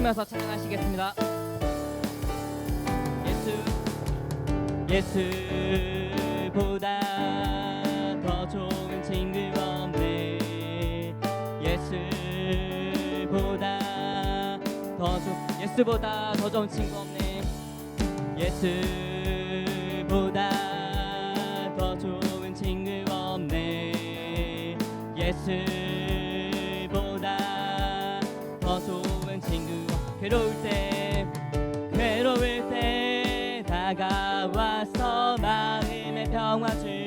웃으면서 찬양하시겠습니다. 예수 예수보다 더 좋은 친구 없네 예수보다 더 좋, 예수보다 더 좋은 친구 없네 예수보다 더 좋은 친구 없네 예수 괴로울 때 괴로울 때 다가와서 마음의 평화 주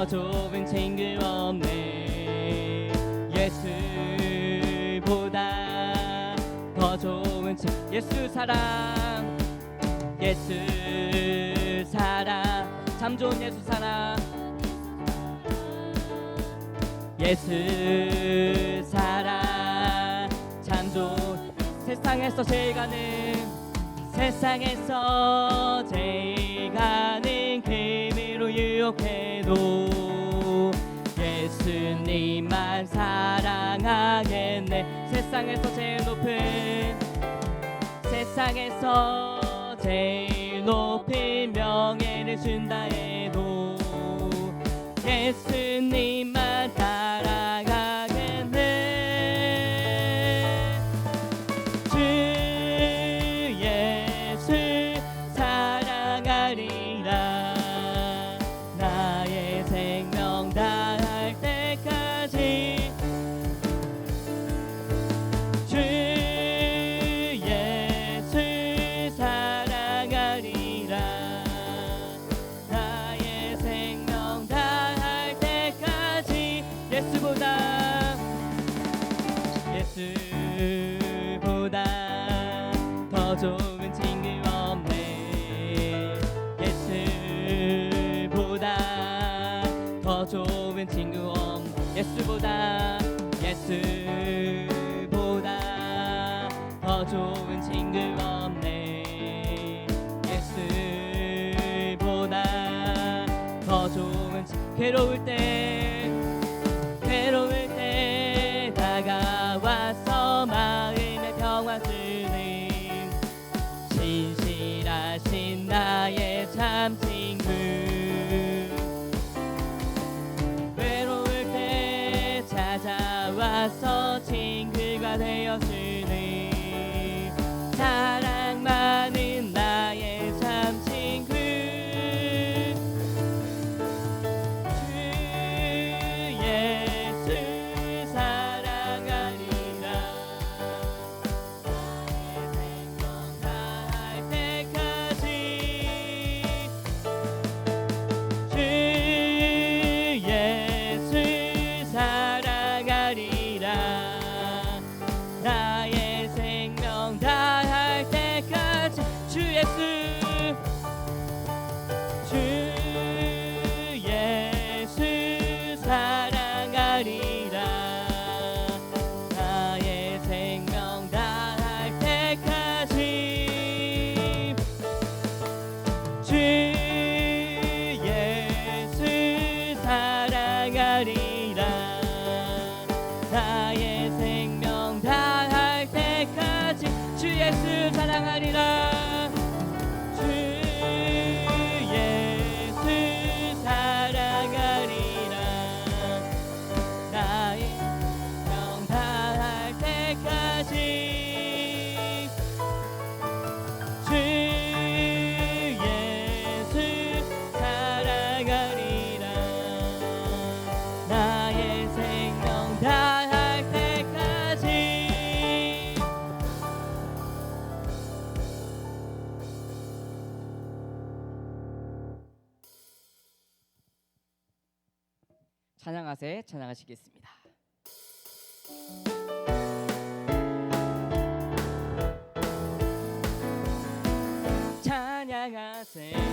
더 좋은 친구 없네 예수보다 더 좋은 친구 예수 사랑 예수 사랑. 참 좋은 예수 사랑. 예수 사랑. 참 좋은 세상에서 제일 가는 세상에서 제일 가는 세상에서 제일 높은 세상에서 제일 높은 명예를 준다 해도 예수님만 따 좋은 친구 없 예수보다 예수보다 더 좋은 친구 없네. 예수보다 더 좋은 친- 괴로울 때 찾아와서 친구가 되어주 사 찬양하세 찬양하시겠습니다. 찬양하세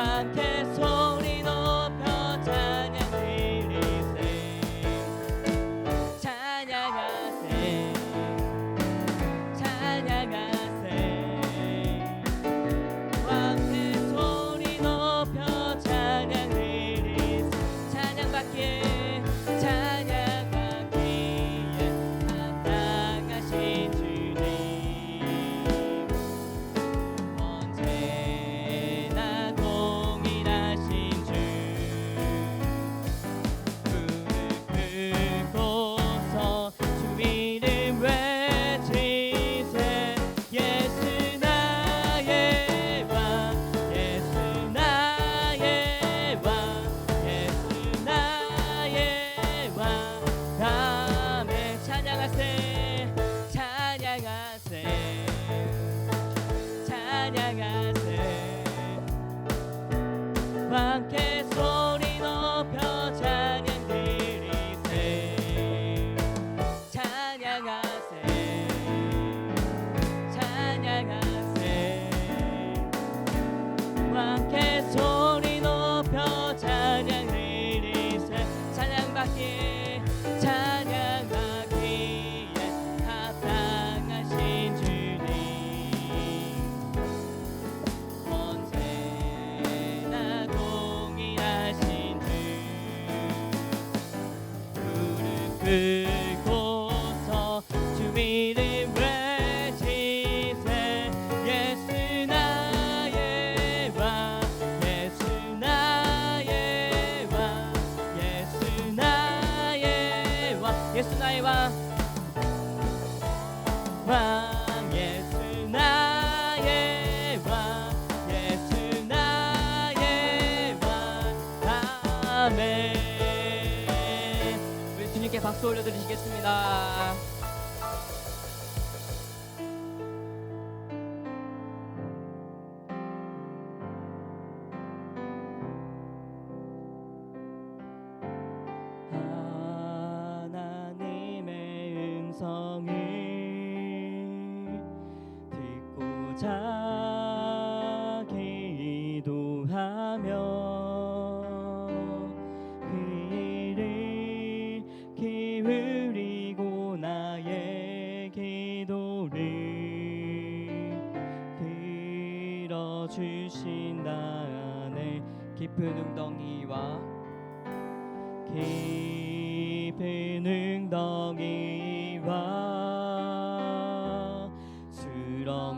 I can. 올려드리겠습니다. 깊은 웅덩이와 깊은 웅덩이와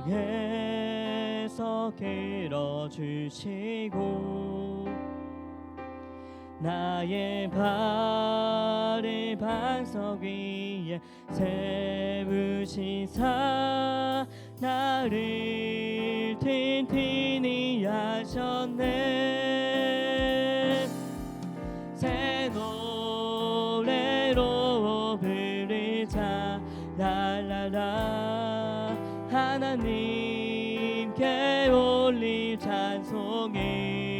수렁에서 길어주시고 나의 발을 반석 위에 세우시사 나를 튼튼히 하셨네. 찬송해.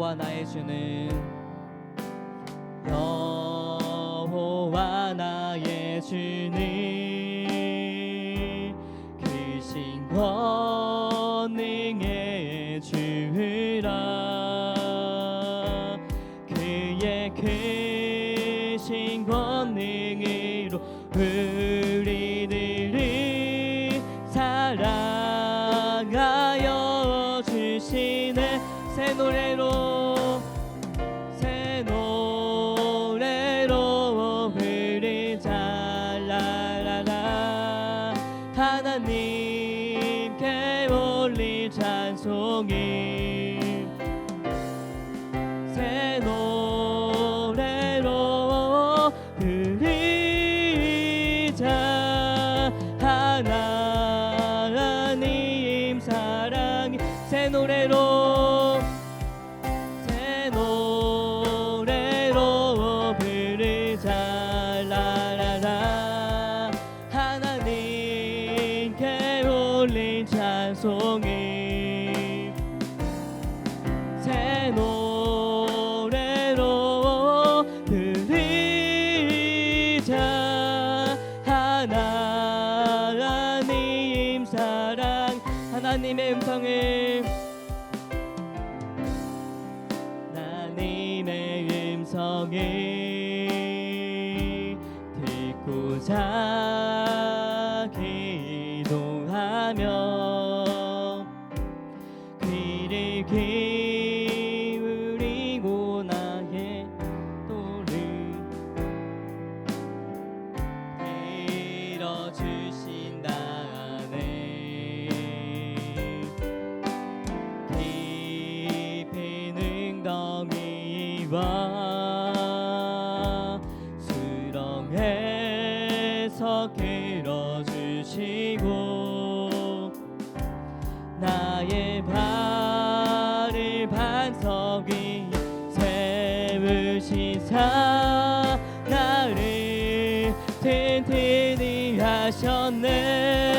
여호와 나의 주는 여호와 나의 주는 크신 그 권능의 주라. 그의 크신 그 권능으로 이렇게 주시사 나를 튼튼히 하셨네.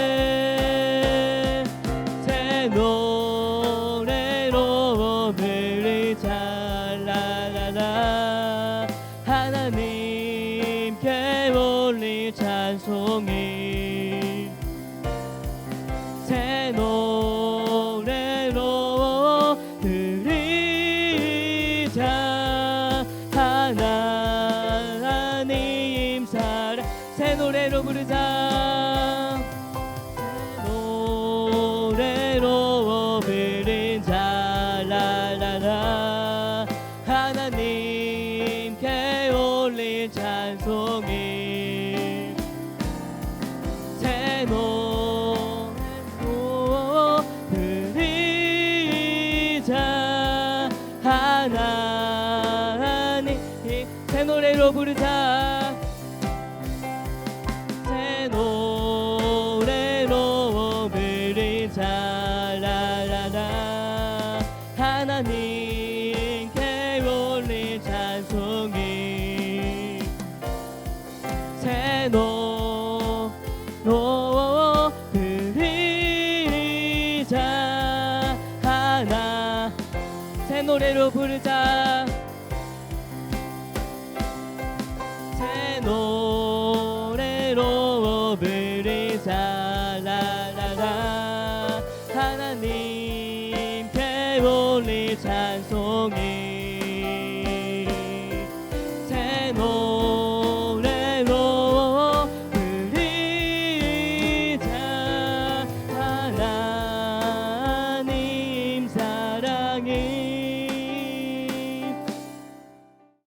파티 새 노래로 부르자. 새